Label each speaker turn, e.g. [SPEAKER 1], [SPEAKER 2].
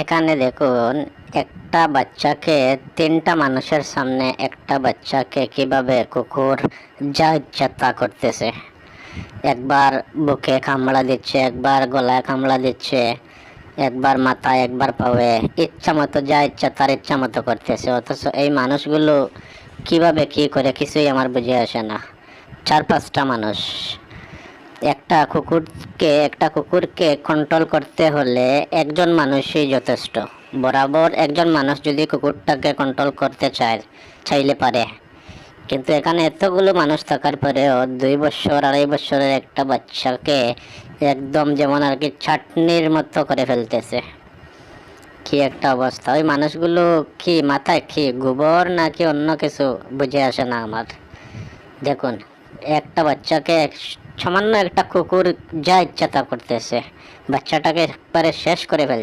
[SPEAKER 1] এখানে দেখুন, একটা বাচ্চাকে তিনটা মানুষের সামনে একটা বাচ্চাকে কীভাবে কুকুর যা ইচ্ছা তা করতেছে। একবার বুকে কামড়া দিচ্ছে, একবার গলায় কামড়া দিচ্ছে, একবার মাথায় একবার পায়ে ইচ্ছা মতো যা ইচ্ছা তার ইচ্ছা মতো করতেছে। অথচ এই মানুষগুলো কীভাবে কি করে কিছুই আমার বুঝে আসে না। চার পাঁচটা মানুষ। একটা কুকুরকে একটা কুকুরকে কন্ট্রোল করতে হলে একজন মানুষই যথেষ্ট। বরাবর একজন মানুষ যদি কুকুরটাকে কন্ট্রোল করতে চায়, চাইলে পারে। কিন্তু এখানে এতগুলো মানুষ থাকার পরেও দুই বছর, আড়াই বছরের একটা বাচ্চাকে একদম যেমন আর কি চাটনির মতো করে ফেলতেছে। কি একটা অবস্থা। ওই মানুষগুলো কি মাথায় কি গোবর নাকি অন্য কিছু? বুঝে আসে না আমার। দেখুন, একটা বাচ্চাকে সামান্য একটা কুকুর যা ইচ্ছা তা করতেছে। বাচ্চাটাকে একবারে শেষ করে ফেলছে।